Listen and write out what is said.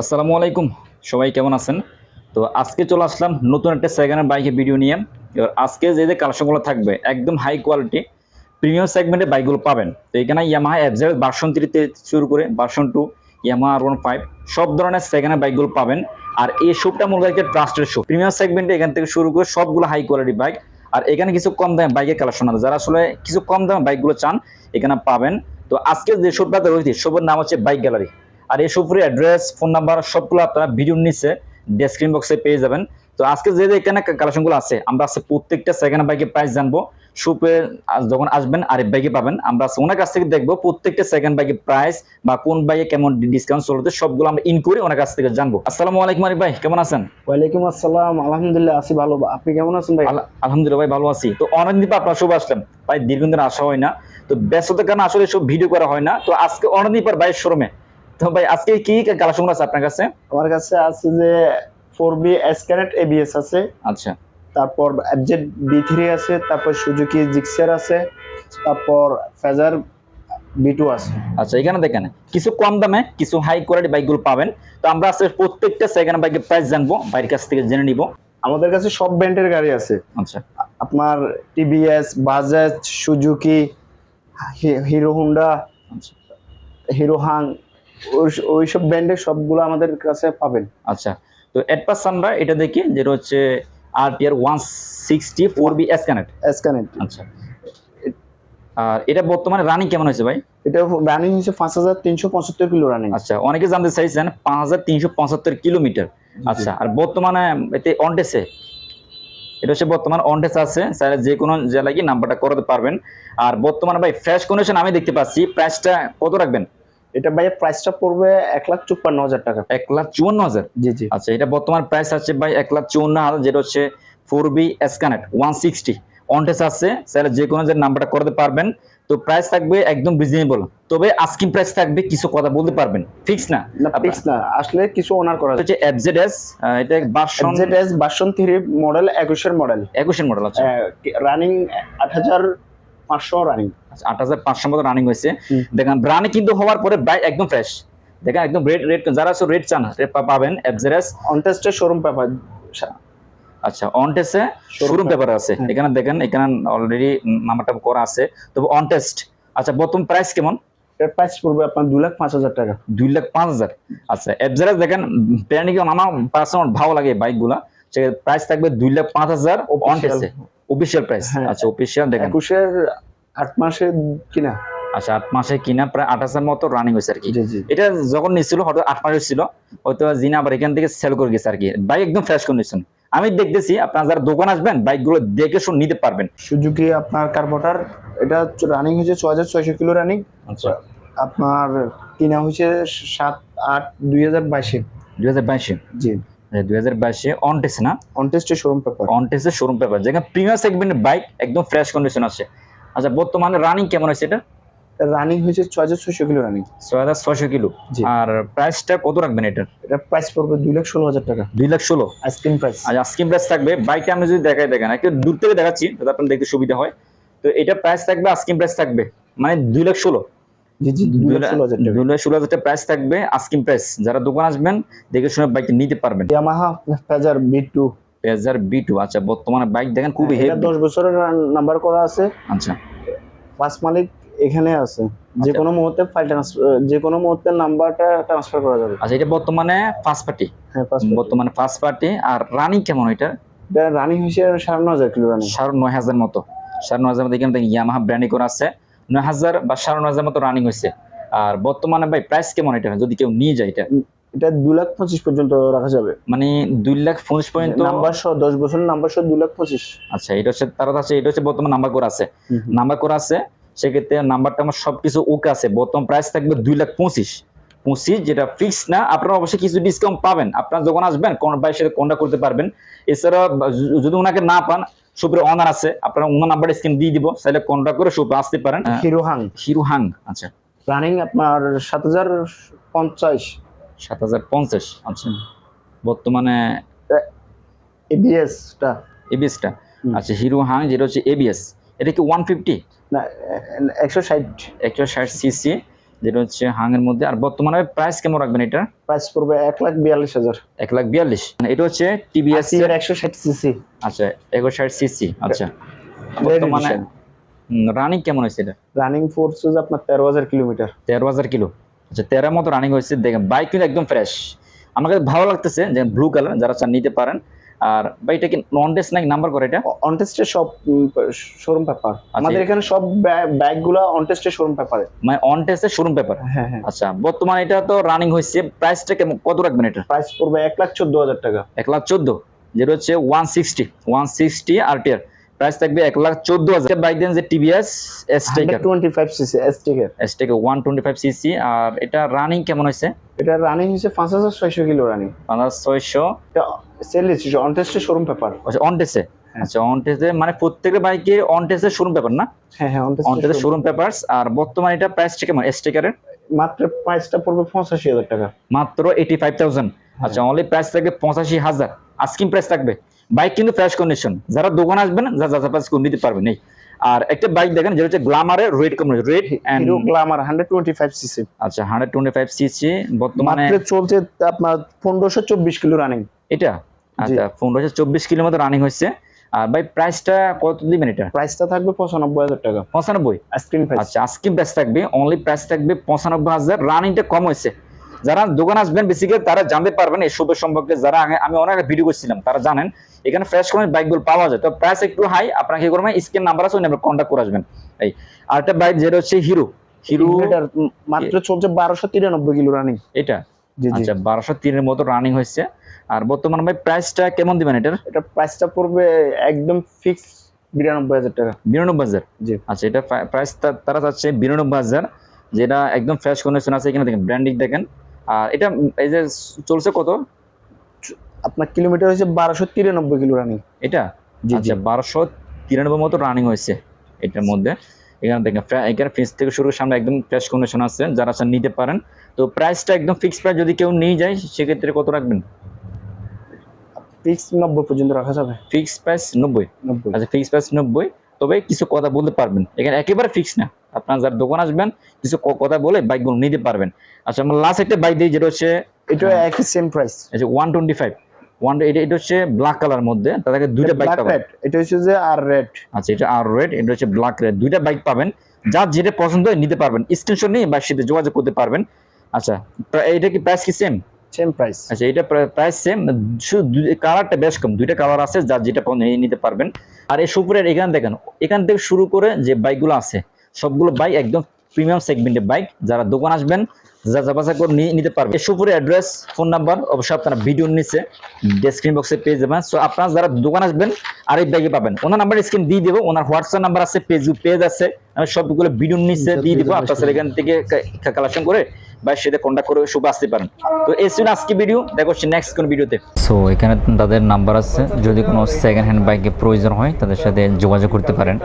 আসসালামু আলাইকুম। সবাই কেমন আছেন? তো আজকে চলে আসলাম নতুন একটা সেকেন্ডের বাইকের ভিডিও নিয়ে। এবার আজকে যে যে কালেকশনগুলো থাকবে, একদম হাই কোয়ালিটি প্রিমিয়াম সেগমেন্টের বাইকগুলো পাবেন। তো এখানে ইয়ামাহা এফজেড ভার্সন থ্রিতে শুরু করে version two Yamaha R one five সব ধরনের সেকেন্ডের বাইকগুলো পাবেন। আর এই শপটা মূলত একটা ট্রাস্টেড শপ প্রিমিয়াম সেগমেন্টে এখান থেকে শুরু করে সবগুলো হাই কোয়ালিটি বাইক আর এখানে কিছু কম দামে বাইকের কালেকশন আছে। যারা আসলে কিছু কম দামে বাইকগুলো চান, এখানে পাবেন। তো আজকে যে শপটাতে রয়েছে শপের নাম হচ্ছে বাইক গ্যালারি আর এই শপের অ্যাড্রেস ফোন নাম্বার সবগুলো আপনারা ভিডিওর নিচে ডেসক্রিপশন বক্সে পেয়ে যাবেন। তো আজকে যে যে এখানে কালেকশনগুলো আছে আমরা আজকে প্রত্যেকটা সেকেন্ড বাইকের প্রাইস জানব। শপে যখন আসবেন আর বাইকে পাবেন। আমরা ওনার কাছ থেকে দেখব প্রত্যেকটা সেকেন্ড বাইকের প্রাইস বা কোন বাইকে কেমন ডিসকাউন্ট চলতে সবগুলো আমরা ইন করে ওনার কাছ থেকে জানব। আসসালামু আলাইকুম আরিফ ভাই কেমন আছেন? ওয়ালাইকুম আসসালাম আলহামদুলিল্লাহ আছি ভালো। আপনি কেমন আছেন ভাই? আলহামদুলিল্লাহ ভাই ভালো আছি। তো অনেকদিন পর আপনার শুভ আসলাম। ভাই দীর্ঘদিন আসা হয় না। তো ব্যস্ততার কারণে আসলে সব ভিডিও করা হয় না। তো আজকে অনেকদিন পর বাইরের শোরুমে তো ভাই আজকে কি কালেকশন আছে আপনার কাছে? আমার কাছে আছে যে ফোর বি এসকানেট এবিএস আছে। আচ্ছা। তারপর এফজেড বি থ্রি আছে তারপর সুজুকি জিক্সার আছে তারপর ফেজার বি টু আছে। আচ্ছা এখানে দেখেন কিছু কম দামে কিছু হাই কোয়ালিটি বাইকগুলো পাবেন। তো আমরা আজকে প্রত্যেকটা সেকেন্ড বাইকের প্রাইস জানব বাইরের কাছ থেকে জেনে নিব। আমাদের কাছে সব ব্র্যান্ডের গাড়ি আছে। আচ্ছা। আপনার TVS Bajaj Suzuki Hero Honda Hero Hang ওইসব ব্র্যান্ডের সবগুলো আমাদের কাছে পাবেন। আচ্ছা তো এডপাস আমরা এটা দেখি যেটা হচ্ছে RTR one sixty four V এসকানেট এসকানেট আচ্ছা আর এটা বর্তমানে রানিং কেমন হয়েছে ভাই? এটা রানিং হচ্ছে পাঁচ হাজার তিনশো পঁচাত্তর কিলো রানিং আচ্ছা অনেকে জানতে চাইছেন পাঁচ হাজার তিনশো পঁচাত্তর কিলোমিটার। আচ্ছা আর বর্তমানে এতে অনটেসে এটা হচ্ছে বর্তমান অনটেস আছে স্যার যে কোনো জেলায় গিয়ে নাম্বারটা করাতে পারবেন। আর বর্তমানে ভাই ফ্রেশ কন্ডিশন আমি দেখতে পাচ্ছি প্রাইসটা কত রাখবেন? এটা ভাই প্রাইসটা পড়বে এক লাখ চুপ্পান্ন হাজার টাকা। এক লাখ চুয়ান্ন হাজার? জি জি। আচ্ছা এটা বর্তমান প্রাইস আছে ভাই এক লাখ চুয়ান্ন হাজার যেটা হচ্ছে ফোর বি এসকানেট ওয়ান সিক্সটি অনটেস আছে স্যার যে কোনো যে নাম্বারটা করাতে পারবেন। তো প্রাইস থাকবে একদম রিজনেবল তবে আস্কিং প্রাইস থাকবে কিছু কথা বলতে পারবেন। ফিক্স না? ফিক্স না। আসলে কিছু ওনার করা এটা হচ্ছে এফজেডএস এটা version ZS version three model একুশের মডেল একুশের মডেল আছে রানিং আট হাজার পাঁচশো রানিং আট হাজার পাঁচশো মতো রানিং হয়েছে। দেখেন রানিং কিন্তু হওয়ার পরে একদম ফ্রেশ দেখেন একদম রেড রেড যারা রেড চান পাবেন অনটেস্টের শোরুম পেপার আচ্ছা অন টেস্টে শোরুম পেপার আছে। এখানে দেখেন এখানে অলরেডি নাম্বারটা করা আছে। তবে অন টেস্ট আচ্ছা প্রথম প্রাইস কেমন? এর প্রাইস পড়বে আপনার দু লাখ পাঁচ হাজার টাকা। দুই লাখ পাঁচ হাজার। আচ্ছা এফজেডএস দেখেন প্যানিকে আমার পার্সোনাল ভালো লাগে বাইকগুলা প্রাইস থাকবে দুই লাখ পাঁচ হাজার। অফিসিয়াল প্রাইস হ্যাঁ। আচ্ছা অফিসিয়াল দেখেন। একুশের আট মাসে কিনা? আচ্ছা আট মাসে কিনা প্রায় আট হাজার মতো রানিং হয়েছে আর কি এটা যখন নিচ্ছিল হয়তো আট মাস ছিল হয়তো জিনা আবার এখান থেকে সেল করে গেছে আর কি বাইক একদম ফ্রেশ কন্ডিশন আমি দেখতেছি আপনারা যারা দোকান আসবেন বাইকগুলো দেখে শুন নিতে পারবেন। সুজুকি আপনার কার্বোটার এটা রানিং হয়েছে ছ হাজার ছয়শো কিলো রানিং আচ্ছা। আপনার কিনা হয়েছে সাত আট দুই হাজার বাইশে। দুই হাজার বাইশে। জি। দুই হাজার বাইশে অন টেস্ট না? শোরুম পেপার অন টেস্টের শোরুম পেপার যেখানে সেগমেন্টের বাইক একদম ফ্রেশ কন্ডিশন আছে। আচ্ছা বর্তমানে রানিং কেমন আছে এটা? রানিং হয়েছে হাজার ছয়শো কিলো রানিং ছয় হাজার ছয়শো কিলো। আর প্রাইসটা কত রাখবেন এটা প্রাইস পড়বে দুই লাখ ষোলো হাজার টাকা। দুই লাখ ষোলো? আইসক্রিম প্রাইস আর স্কিম প্রাইস থাকবে। বাইকটা আমি যদি দেখাই দেখেন একটু দূর থেকে দেখাচ্ছি যাতে আপনার দেখতে সুবিধা হয়। তো এটা প্রাইস থাকবে আস্কিম প্রাইস থাকবে মানে দুই লাখ ষোলো। জি জি দুই লাখ ষোলো হাজার টাকা। দুই লাখ ষোলো হাজার টাকা প্রাইস থাকবে আস্কিম প্রাইস যারা দোকান আসবেন দেখে শুনে বাইক নিতে পারবেন। Yamaha Fazer V two Fazer V two আচ্ছা বর্তমানে বাইক দেখেন খুবই হেভি দশ বছরের নাম্বার করা আছে। আচ্ছা। পাঁচ মালিক এখানে আছে। যে আচ্ছা। কোনো মুহূর্তে ফাইল ট্রান্সফার যে কোনো মুহূর্তে নাম্বারটা ট্রান্সফার করা যাবে। আচ্ছা এটা বর্তমানে ফার্স্ট পার্টি হ্যাঁ বর্তমানে ফার্স্ট পার্টি আর রানিং কেমন এটা? রানিং হয়েছে সাড়ে ন হাজার কিলো রানিং সাড়ে নয় হাজার মতো। সাড়ে নয় হাজার মতো এখানে ইয়ামাহা ব্র্যান্ডিং করা আছে। নয় হাজার বা সাড়ে নয় হাজার মতো রানিং হয়েছে। আর বর্তমানে ভাই প্রাইস কেমন এটা? যদি কেউ নিয়ে যায় এটা? এটা দু লাখ পঁচিশ পর্যন্ত রাখা যাবে। মানে দুই লাখ পঁচিশ পর্যন্ত নাম্বার সহ দশ বছরের নাম্বার সহ দু লাখ পঁচিশ। আচ্ছা এটা হচ্ছে তারা আছে এটা হচ্ছে বর্তমান নাম্বার করা আছে। নাম্বার করা আছে সেক্ষেত্রে নাম্বারটা আমার সবকিছু ওকে আছে। বর্তমান প্রাইস থাকবে দুই লাখ পঁচিশ। পঁচিশ যেটা ফিক্স না আপনারা অবশ্যই কিছু ডিসকাউন্ট পাবেন। আপনারা যখন আসবেন কোন বাইরের সাথে কন্ট্যাক্ট করতে পারবেন। এছাড়া যদি ওনাকে না পান সুপের ওনার আছে আপনারা ওনার নাম্বার স্ক্রিন দিয়ে দিব তাহলে কন্ট্যাক্ট করে সুপে আসতে পারেন। হিরো হাং হিরো হাং আচ্ছা। রানিং আপনার সাত হাজার পঞ্চাশ। সাত হাজার পঞ্চাশ আচ্ছা। বর্তমানে এবিএসটা এবিএসটা। আচ্ছা হিরো হাং যেটা হচ্ছে এবিএস এটা কি ওয়ান ফিফটি না একশো ষাট। একশো ষাট সিসি যেটা হচ্ছে হাঙের মধ্যে। আর বর্তমানে প্রাইস কেমন রাখবেন এটা? প্রাইস পড়বে এক লাখ বিয়াল্লিশ হাজার। এক লাখ বিয়াল্লিশ। এটা হচ্ছে টিভিএস আসিয়ার একশো ষাট সিসি আচ্ছা একশো ষাট সিসি আচ্ছা। বর্তমানে রানিং কেমন হয়েছে এটা? রানিং ফোর্স আপনার তেরো হাজার কিলোমিটার। তেরো হাজার কিলো। আচ্ছা তেরো মতো রানিং হয়েছে দেখেন বাইক কিন্তু একদম ফ্রেশ আমাকে ভালো লাগতেছে যে ব্লু কালার যারা চান নিতে পারেন। আর বাইকটা কি নন টেস্ট নাকি নাম্বার করে এটা? অনটেস্টের সব শোরুম পেপার আচ্ছা। আমাদের এখানে সব ব্যাগগুলা অনটেস্টের শোরুম পেপারে মানে অন টেস্টের শোরুম পেপার হ্যাঁ হ্যাঁ। আচ্ছা বর্তমানে এটা তো রানিং হয়েছে প্রাইসটা কেমন কত রাখবেন এটা? প্রাইস পড়বে এক লাখ চোদ্দ হাজার টাকা। এক লাখ চোদ্দ? যেটা হচ্ছে one sixty one sixty RTR price থাকবে এক লাখ চোদ্দ হাজার। বাইক দেন যে টিভিএস এসটেকার টোয়েন্টি ফাইভ সিসি এসটিকের এসটেকার ওয়ান টোয়েন্টি ফাইভ সিসি আর এটা রানিং কেমন হয়েছে? এটা রানিং হচ্ছে পাঁচ হাজার ছয়শো কিলো রানিং পাঁচ ছয়শো। এটা সেল দিচ্ছে অনটেস্টের শোরুম পেপার আচ্ছা অন টেস্টে হ্যাঁ। আচ্ছা অন টেস্টে মানে প্রত্যেকটা বাইকে অন টেস্টের শোরুম পেপার না? হ্যাঁ হ্যাঁ অন অনটেস্টের শোরুম পেপারস আর বর্তমানে এটা প্রাইসটা কেমন এসটেকারের মাত্র প্রাইসটা পড়বে পঁচাশি হাজার টাকা। মাত্র এইটি ফাইভ থাউজেন্ড আচ্ছা অনলি প্রাইস থাকবে পঁচাশি হাজার। আস্কিং প্রাইস থাকবে। বাইক কিন্তু ফ্রেশ কন্ডিশন যারা দোকান আসবেন যা যা প্রাইস করে নিতে পারবেন এই আর একটা বাইক দেখেন যেটা হচ্ছে গ্লামারের রেড কম red Hero Glamour hundred twenty five CC আচ্ছা হান্ড্রেড টোয়েন্টি ফাইভ সিসি বর্তমানে মাত্র চলছে আপনার পনেরোশো চব্বিশ কিলো রানিং এটা? আচ্ছা পনেরোশো চব্বিশ কিলোর মতো রানিং হচ্ছে আর ভাই প্রাইসটা কত দিবেন এটা? প্রাইসটা থাকবে পঁচানব্বই হাজার টাকা। পঁচানব্বই? আইসক্রিম প্রাইস আচ্ছা আজকে প্রাইস থাকবে অনলি প্রাইস থাকবে পঁচানব্বই হাজার। রানিংটা কম হয়েছে। যারা দোকান আসবেন বেসিক্যালি তারা জানতে পারবেন এই শুভের সম্পর্কে। যারা আমি অনেক ভিডিও করছিলাম তারা জানেন এখানে ফ্রেশ কোনো বাইকগুলো পাওয়া যায়। তো প্রাইস একটু হাই আপনাকে কি করবেন স্ক্রিন নাম্বার আছে ওই নাম্বার কন্ট্যাক্ট করে আসবেন। এই আরেকটা বাইক যেটা হচ্ছে হিরো হিরো মাত্র চলছে বারোশো তিরানব্বই কিলো রানিং এটা? জি জি। আচ্ছা বারোশো তিনের মতো রানিং হয়েছে। আর বর্তমান ভাই প্রাইসটা কেমন দিবেন এটার? এটা প্রাইসটা পড়বে একদম ফিক্স বিরানব্বই হাজার টাকা। বিরানব্বই হাজার? জি। আচ্ছা এটা প্রাইস তারা চাচ্ছে বিরানব্বই হাজার। যেটা একদম ফ্রেশ কন্ডিশন আছে এখানে দেখেন ব্র্যান্ডিং দেখেন। আর এটা এই যে চলছে কত? আপনার কিলোমিটার হচ্ছে বারোশো তিরানব্বই কিলো রানিং এটা? জি আচ্ছা বারোশো তিরানব্বই মতো রানিং হয়েছে এটার মধ্যে। এখানে দেখেন এখানে ফ্রিজ থেকে শুরু করে সামনে একদম ফ্রেশ কন্ডিশন আছে যারা চান নিতে পারেন। তো প্রাইসটা একদম ফিক্স প্রাইস যদি কেউ নিয়ে যায় সেক্ষেত্রে কত রাখবেন? ফিক্স নব্বই পর্যন্ত রাখা যাবে। ফিক্স প্রাইস নব্বই। নব্বই। আচ্ছা ফিক্স প্রাইস নব্বই। তবে কিছু কথা বলতে পারবেন। এখানে একেবারে ফিক্স না। আপনার যার দোকান আসবেন কিছু কথা বলে বাইকগুলো নিতে পারবেন। আচ্ছা আমরা লাস্ট একটা বাইক দিই যেটা হচ্ছে এটা একই same price one twenty five one এটা এটা হচ্ছে ব্ল্যাক কালার মধ্যে তাদেরকে দুইটা বাইক পাবেন। এটা হচ্ছে যে আর রেড আচ্ছা এটা আর রেড এটা হচ্ছে ব্ল্যাক রেড দুইটা বাইক পাবেন। যার যেটা পছন্দ হয় নিতে পারবেন। স্ক্রিনশট নিয়ে বাইক সাথে যোগাযোগ করতে পারবেন। আচ্ছা এটা কি প্রাইস কি সেম সেম প্রাইস আচ্ছা এটা প্রাইস সেম শুধু কালারটা বেশ কম। দুইটা কালার আছে যার যেটা নিতে পারবেন। আর এই সুপুরের এখানে দেখেন এখান থেকে শুরু করে যে বাইকগুলো আছে সবগুলো বাইক একদম প্রিমিয়াম সেগমেন্টের বাইক যারা দোকান আসবেন যা যাবাসা করে নিতে পারবেন। সুপুরের অ্যাড্রেস ফোন নাম্বার অবশ্যই আপনারা ভিডিওর নিচে ডেসক্রিপশন বক্সে পেয়ে যাবেন। সো আপনারা যারা দোকান আসবেন আর এই বাইকে পাবেন। ওনার নাম্বার স্ক্রিন দিয়ে দেবো ওনার হোয়াটসঅ্যাপ নাম্বার আছে ফেসবুক পেজ আছে। আমি সবগুলো ভিডিওর নিচে দিয়ে দিব আপনারা এখান থেকে কালেকশন করে বা সেটা কন্ট্যাক্ট করে শুভ আসতে পারেন। তো এই আজকে ভিডিও দেখো নেক্সট কোন ভিডিওতে সো এখানে তাদের নাম্বার আছে। যদি কোনো সেকেন্ড হ্যান্ড বাইকের প্রয়োজন হয়, তাদের সাথে যোগাযোগ করতে পারেন।